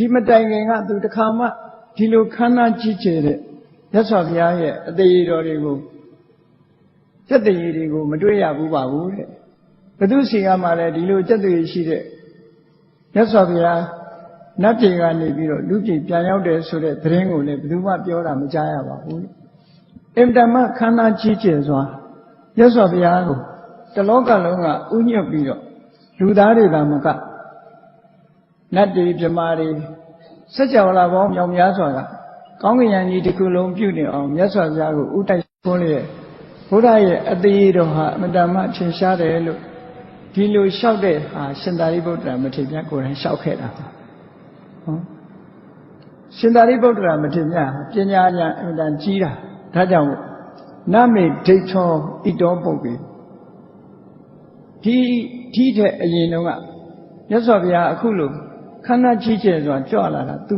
ဒီမတိုင်ခင်ကသူတခါမှဒီလိုခမ်းနားကြီးကျယ်တဲ့မြတ်စွာဘုရားရဲ့အသေးတော်တွေကိုစက်တရေတွေကိုမတွေ့ရဘူးပါဘူးတဲ့ဘသူစီကမှလည်းဒီလိုစက်တရေရှိတဲ့မြတ်စွာဘုရားနတ်ပြည်ကနေပြီးတော့လူပြည်ပြန်ရောက်တယ်ဆိုတဲ့သတင်းကိုလည်းဘယ်သူမှပြောတာမကြားရပါဘူးအင်တမခန္ဓာကြီးကျယ်စွာမြတ်စွာဘုရားကိုတလောကလုံးကဥညွတ်ပြီးတော့လူသားတွေကမက နတ်တွေမြမာတွေစัจ java လာပေါင်းမြောင်များစွာကကောင်းကင်ယံကြီးတစ်ခုလုံးပြုနေအောင်မြတ်စွာဘုရားကိုဥတိုက်ခွန်းလျက်ဘုရားရဲ့အသေးတော်ဟာအမတန်မှထင်ရှားတယ်လို့ဒီလိုလျှောက်တဲ့ဟာရှင်သာရိပုတ္တရာမထေရမြတ်ကိုယ်တိုင်လျှောက်ခဲ့တာပါဟောရှင်သာရိပုတ္တရာမထေရမြတ်ပညာဉာဏ်အမှန်တန်ကြီးတာဒါကြောင့်နမေဒိဋ္ဌောဣတောပုတ်ပြီဒီဒီတဲ့အရင်တုန်းကမြတ်စွာဘုရားအခုလို ခန္ဓာကြီးကျယ်စွာကြွလာတာသူ